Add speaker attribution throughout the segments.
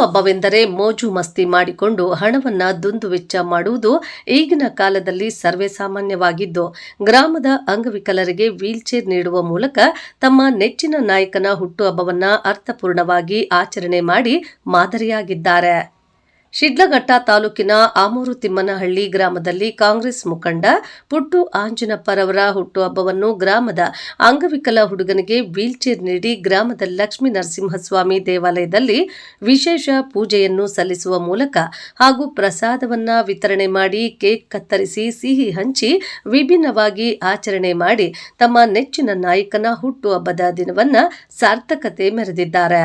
Speaker 1: ಹುಟ್ಟುಹಬ್ಬವೆಂದರೆ ಮೋಜು ಮಸ್ತಿ ಮಾಡಿಕೊಂಡು ಹಣವನ್ನ ದುಂದು ವೆಚ್ಚ ಮಾಡುವುದು ಈಗಿನ ಕಾಲದಲ್ಲಿ ಸರ್ವೇ ಸಾಮಾನ್ಯವಾಗಿದ್ದು, ಗ್ರಾಮದ ಅಂಗವಿಕಲರಿಗೆ ವೀಲ್ಚೇರ್ ನೀಡುವ ಮೂಲಕ ತಮ್ಮ ನೆಚ್ಚಿನ ನಾಯಕನ ಹುಟ್ಟುಹಬ್ಬವನ್ನ ಅರ್ಥಪೂರ್ಣವಾಗಿ ಆಚರಣೆ ಮಾಡಿ ಮಾದರಿಯಾಗಿದ್ದಾರೆ. ಶಿಡ್ಲಘಟ್ಟ ತಾಲೂಕಿನ ಆಮೂರು ತಿಮ್ಮನಹಳ್ಳಿ ಗ್ರಾಮದಲ್ಲಿ ಕಾಂಗ್ರೆಸ್ ಮುಖಂಡ ಪುಟ್ಟು ಆಂಜನಪ್ಪರವರ ಹುಟ್ಟುಹಬ್ಬವನ್ನು ಗ್ರಾಮದ ಅಂಗವಿಕಲ ಹುಡುಗನಿಗೆ ವೀಲ್ಚೇರ್ ನೀಡಿ ಗ್ರಾಮದ ಲಕ್ಷ್ಮೀ ನರಸಿಂಹಸ್ವಾಮಿ ದೇವಾಲಯದಲ್ಲಿ ವಿಶೇಷ ಪೂಜೆಯನ್ನು ಸಲ್ಲಿಸುವ ಮೂಲಕ ಹಾಗೂ ಪ್ರಸಾದವನ್ನ ವಿತರಣೆ ಮಾಡಿ ಕೇಕ್ ಕತ್ತರಿಸಿ ಸಿಹಿ ಹಂಚಿ ವಿಭಿನ್ನವಾಗಿ ಆಚರಣೆ ಮಾಡಿ ತಮ್ಮ ನೆಚ್ಚಿನ ನಾಯಕನ ಹುಟ್ಟುಹಬ್ಬದ ದಿನವನ್ನ ಸಾರ್ಥಕತೆ ಮೆರೆದಿದ್ದಾರೆ.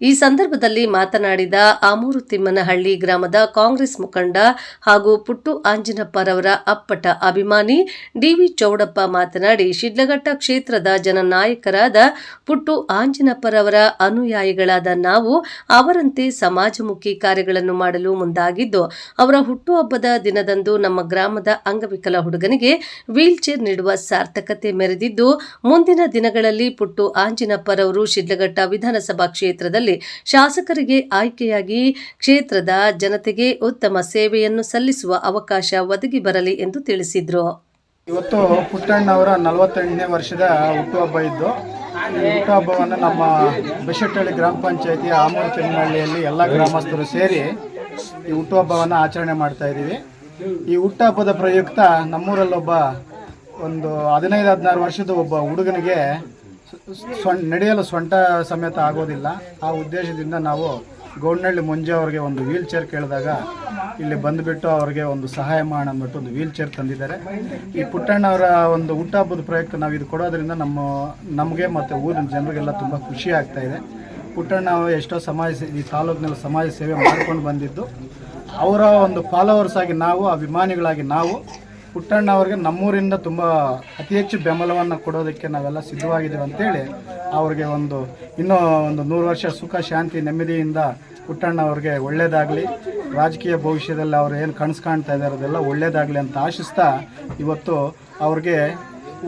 Speaker 1: ಈ ಸಂದರ್ಭದಲ್ಲಿ ಮಾತನಾಡಿದ ಆಮೂರು ತಿಮ್ಮನಹಳ್ಳಿ ಗ್ರಾಮದ ಕಾಂಗ್ರೆಸ್ ಮುಖಂಡ ಹಾಗೂ ಪುಟ್ಟು ಆಂಜಿನಪ್ಪರವರ ಅಪ್ಪಟ ಅಭಿಮಾನಿ ಡಿವಿ ಚೌಡಪ್ಪ ಮಾತನಾಡಿ, ಶಿಡ್ಲಘಟ್ಟ ಕ್ಷೇತ್ರದ ಜನನಾಯಕರಾದ ಪುಟ್ಟು ಆಂಜಿನಪ್ಪರವರ ಅನುಯಾಯಿಗಳಾದ ನಾವು ಅವರಂತೆ ಸಮಾಜಮುಖಿ ಕಾರ್ಯಗಳನ್ನು ಮಾಡಲು ಮುಂದಾಗಿದ್ದು, ಅವರ ಹುಟ್ಟುಹಬ್ಬದ ದಿನದಂದು ನಮ್ಮ ಗ್ರಾಮದ ಅಂಗವಿಕಲ ಹುಡುಗನಿಗೆ ವೀಲ್ಚೇರ್ ನೀಡುವ ಸಾರ್ಥಕತೆ ಮೆರೆದಿದ್ದು, ಮುಂದಿನ ದಿನಗಳಲ್ಲಿ ಪುಟ್ಟು ಆಂಜಿನಪ್ಪರವರು ಶಿಡ್ಲಘಟ್ಟ ವಿಧಾನಸಭಾ ಕ್ಷೇತ್ರದಲ್ಲಿ ಶಾಸಕರಿಗೆ ಆಯ್ಕೆಯಾಗಿ ಕ್ಷೇತ್ರದ ಜನತೆಗೆ ಉತ್ತಮ ಸೇವೆಯನ್ನು ಸಲ್ಲಿಸುವ ಅವಕಾಶ ಒದಗಿ ಬರಲಿ ಎಂದು ತಿಳಿಸಿದರು.
Speaker 2: ಇವತ್ತು ಪುಟ್ಟಣ್ಣವರ ನಲವತ್ತೆಂಟನೇ ವರ್ಷದ ಹುಟ್ಟುಹಬ್ಬ ಇದ್ದು, ಈ ಹುಟ್ಟುಹಬ್ಬವನ್ನು ನಮ್ಮ ಬೆಶೆಟ್ಟಹಳ್ಳಿ ಗ್ರಾಮ ಪಂಚಾಯತಿ ಆಮೂರು ಚೆನ್ನಹಳ್ಳಿಯಲ್ಲಿ ಎಲ್ಲ ಗ್ರಾಮಸ್ಥರು ಸೇರಿ ಈ ಹುಟ್ಟುಹಬ್ಬವನ್ನು ಆಚರಣೆ ಮಾಡ್ತಾ ಇದ್ದೀವಿ. ಈ ಹುಟ್ಟುಹಬ್ಬದ ಪ್ರಯುಕ್ತ ನಮ್ಮೂರಲ್ಲೊಬ್ಬ ಒಂದು ಹದಿನೈದು, ಹದಿನಾರು ವರ್ಷದ ಒಬ್ಬ ಹುಡುಗನಿಗೆ ನಡೆಯಲು ಸೊಂಟ ಸಮೇತ ಆಗೋದಿಲ್ಲ. ಆ ಉದ್ದೇಶದಿಂದ ನಾವು ಗೌಡ್ನಹಳ್ಳಿ ಮುಂಜೆ ಅವರಿಗೆ ಒಂದು ವೀಲ್ ಚೇರ್ ಕೇಳಿದಾಗ ಇಲ್ಲಿ ಬಂದುಬಿಟ್ಟು ಅವರಿಗೆ ಒಂದು ಸಹಾಯ ಮಾಡೋಣ ಅಂದ್ಬಿಟ್ಟು ಒಂದು ವೀಲ್ ಚೇರ್ ತಂದಿದ್ದಾರೆ. ಈ ಪುಟ್ಟಣ್ಣವರ ಒಂದು ಹುಟ್ಟಹಬ್ಬದ ಪ್ರಯುಕ್ತ ನಾವು ಇದು ಕೊಡೋದ್ರಿಂದ ನಮ್ಮ, ನಮಗೆ ಮತ್ತು ಊರಿನ ಜನರಿಗೆಲ್ಲ ತುಂಬ ಖುಷಿ ಆಗ್ತಾ ಇದೆ. ಪುಟ್ಟಣ್ಣ ಎಷ್ಟೋ ಸಮಾಜ ಈ ತಾಲೂಕಿನಲ್ಲಿ ಸಮಾಜ ಸೇವೆ ಮಾಡ್ಕೊಂಡು ಬಂದಿದ್ದು. ಅವರ ಒಂದು ಫಾಲೋವರ್ಸ್ ಆಗಿ ನಾವು, ಅಭಿಮಾನಿಗಳಾಗಿ ನಾವು ಪುಟ್ಟಣ್ಣ ಅವ್ರಿಗೆ ನಮ್ಮೂರಿಂದ ತುಂಬ ಅತಿ ಹೆಚ್ಚು ಬೆಂಬಲವನ್ನು ಕೊಡೋದಕ್ಕೆ ನಾವೆಲ್ಲ ಸಿದ್ಧವಾಗಿದ್ದೀವಿ ಅಂತೇಳಿ ಅವ್ರಿಗೆ ಒಂದು ಇನ್ನೂ ಒಂದು ನೂರು ವರ್ಷ ಸುಖ, ಶಾಂತಿ, ನೆಮ್ಮದಿಯಿಂದ ಪುಟ್ಟಣ್ಣ ಅವ್ರಿಗೆ ಒಳ್ಳೇದಾಗಲಿ. ರಾಜಕೀಯ ಭವಿಷ್ಯದಲ್ಲಿ ಅವ್ರು ಏನು ಕನಸು ಕಾಣ್ತಾ ಇದ್ದಾರೆ ಅದೆಲ್ಲ ಒಳ್ಳೇದಾಗಲಿ ಅಂತ ಆಶಿಸ್ತಾ ಇವತ್ತು ಅವ್ರಿಗೆ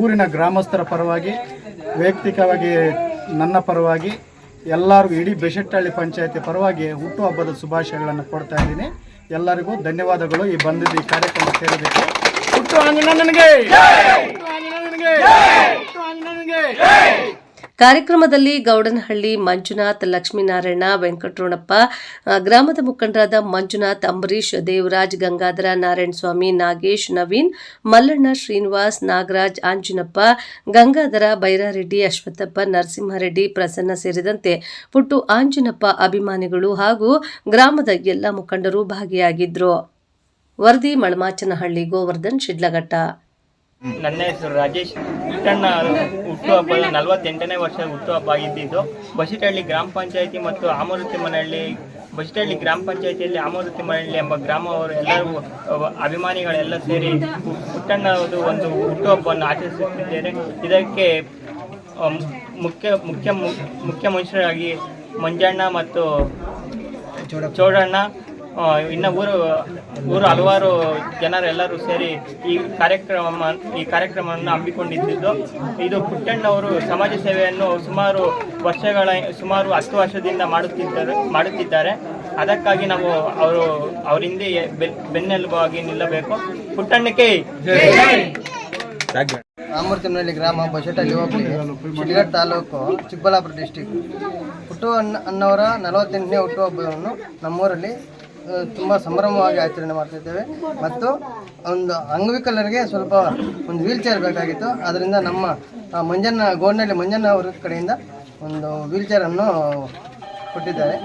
Speaker 2: ಊರಿನ ಗ್ರಾಮಸ್ಥರ ಪರವಾಗಿ, ವೈಯಕ್ತಿಕವಾಗಿ ನನ್ನ ಪರವಾಗಿ, ಎಲ್ಲರಿಗೂ ಇಡೀ ಬೆಶೆಟ್ಟಹಳ್ಳಿ ಪಂಚಾಯತಿ ಪರವಾಗಿ ಹುಟ್ಟುಹಬ್ಬದ ಶುಭಾಶಯಗಳನ್ನು ಕೊಡ್ತಾ ಇದ್ದೀನಿ. ಎಲ್ಲರಿಗೂ ಧನ್ಯವಾದಗಳು. ಈ ಬಂದಿದ್ದು ಈ ಕಾರ್ಯಕ್ರಮ ಸೇರೋದಕ್ಕೆ ಹುಟ್ಟು
Speaker 1: ಕಾರ್ಯಕ್ರಮದಲ್ಲಿ ಗೌಡನಹಳ್ಳಿ ಮಂಜುನಾಥ್ ಲಕ್ಷ್ಮೀನಾರಾಯಣ ವೆಂಕಟರಮಣಪ್ಪ ಗ್ರಾಮದ ಮುಖಂಡರಾದ ಮಂಜುನಾಥ್ ಅಂಬರೀಶ್ ದೇವರಾಜ್ ಗಂಗಾಧರ ನಾರಾಯಣ ಸ್ವಾಮಿ, ನಾಗೇಶ್ ನವೀನ್, ಮಲ್ಲಣ್ಣ ಶ್ರೀನಿವಾಸ್, ನಾಗರಾಜ್ ಆಂಜಿನಪ್ಪ, ಗಂಗಾಧರ ಬೈರಾರೆಡ್ಡಿ, ಅಶ್ವತ್ಥಪ್ಪ ನರಸಿಂಹರೆಡ್ಡಿ ಪ್ರಸನ್ನ ಸೇರಿದಂತೆ ಪುಟ್ಟು ಆಂಜಿನಪ್ಪ ಅಭಿಮಾನಿಗಳು ಹಾಗೂ ಗ್ರಾಮದ ಎಲ್ಲ ಮುಖಂಡರು ಭಾಗಿಯಾಗಿದ್ರು. ವರದಿ, ಮಳಮಾಚನಹಳ್ಳಿ, ಗೋವರ್ಧನ್, ಶಿಡ್ಲಘಟ್ಟ.
Speaker 3: ನನ್ನ ಹೆಸರು ರಾಜೇಶ್. ಹುಟ್ಟಣ್ಣ ಹುಟ್ಟುಹಬ್ಬ, ನಲವತ್ತೆಂಟನೇ ವರ್ಷ ಹುಟ್ಟುಹಬ್ಬ ಆಗಿದ್ದು, ಬಸಿಟಹಳ್ಳಿ ಗ್ರಾಮ ಪಂಚಾಯತಿ ಮತ್ತು ಆಮೂರುತಿಮ್ಮನಹಳ್ಳಿ ಬಸಿಟಹಳ್ಳಿ ಗ್ರಾಮ ಪಂಚಾಯತಿಯಲ್ಲಿ ಆಮೂರುತಿಮ್ಮನಹಳ್ಳಿ ಎಂಬ ಗ್ರಾಮವರು ಎಲ್ಲರೂ ಅಭಿಮಾನಿಗಳೆಲ್ಲ ಸೇರಿ ಹುಟ್ಟಣ್ಣ ಅವರು ಒಂದು ಹುಟ್ಟುಹಬ್ಬವನ್ನು ಆಚರಿಸುತ್ತಿದ್ದೇನೆ. ಇದಕ್ಕೆ ಮುಖ್ಯ ಮುಖ್ಯ ಮುಖ್ಯ ಮನುಷ್ಯರಾಗಿ ಮಂಜಣ್ಣ ಮತ್ತು ಚೌಡಣ್ಣ ಇನ್ನು ಊರು ಊರು ಹಲವಾರು ಜನರೆಲ್ಲರೂ ಸೇರಿ ಈ ಕಾರ್ಯಕ್ರಮ ಈ ಕಾರ್ಯಕ್ರಮವನ್ನು ಹಮ್ಮಿಕೊಂಡಿದ್ದು ಇದು ಪುಟ್ಟಣ್ಣವರು ಸಮಾಜ ಸೇವೆಯನ್ನು ಸುಮಾರು ವರ್ಷಗಳ ಸುಮಾರು ಹತ್ತು ವರ್ಷದಿಂದ ಮಾಡುತ್ತಿದ್ದಾರೆ ಮಾಡುತ್ತಿದ್ದಾರೆ. ಅದಕ್ಕಾಗಿ ನಾವು ಅವರು ಅವರ ಹಿಂದೆ ಬೆನ್- ಬೆನ್ನೆಲುಬಾಗಿ ನಿಲ್ಲಬೇಕು. ಪುಟ್ಟಣ್ಣಕ್ಕೆ
Speaker 4: ರಾಮೂರ್ತಿಮನಹಳ್ಳಿ ಗ್ರಾಮ ಬಜೆಟ್ ಅಲ್ಲಿ ಶಿಡ್ಲಘಟ್ಟ ತಾಲೂಕು ಚಿಕ್ಕಬಳ್ಳಾಪುರ ಡಿಸ್ಟಿಕ್ ಹುಟ್ಟು ಅನ್ನವರ ನಲವತ್ತೆಂಟನೇ ಹುಟ್ಟುಹಬ್ಬವನ್ನು ನಮ್ಮೂರಲ್ಲಿ ತುಂಬ ಸಂಭ್ರಮವಾಗಿ ಆಚರಣೆ ಮಾಡ್ತಿದ್ದೇವೆ. ಮತ್ತು ಒಂದು ಅಂಗವಿಕಲರಿಗೆ ಸ್ವಲ್ಪ ಒಂದು ವೀಲ್ ಚೇರ್ ಬೇಕಾಗಿತ್ತು. ಅದರಿಂದ ನಮ್ಮ ಮಂಜಣ್ಣ ಗೋಡ್ನಳ್ಳಿ ಮಂಜಣ್ಣ ಅವರ ಕಡೆಯಿಂದ ಒಂದು ವೀಲ್ ಚೇರನ್ನು ಕೊಟ್ಟಿದ್ದಾರೆ.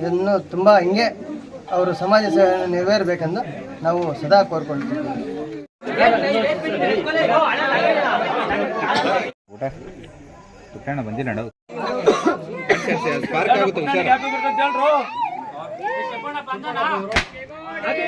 Speaker 4: ಇದನ್ನು ತುಂಬ ಹಿಂಗೆ ಅವರು ಸಮಾಜ ಸೇವೆಯನ್ನು ನೆರವೇರಬೇಕೆಂದು ನಾವು ಸದಾ ಕೋರ್ಕೊಳ್ತೀವಿ
Speaker 5: ಬಂದಿಲ್ಲ
Speaker 6: హ్యాపీ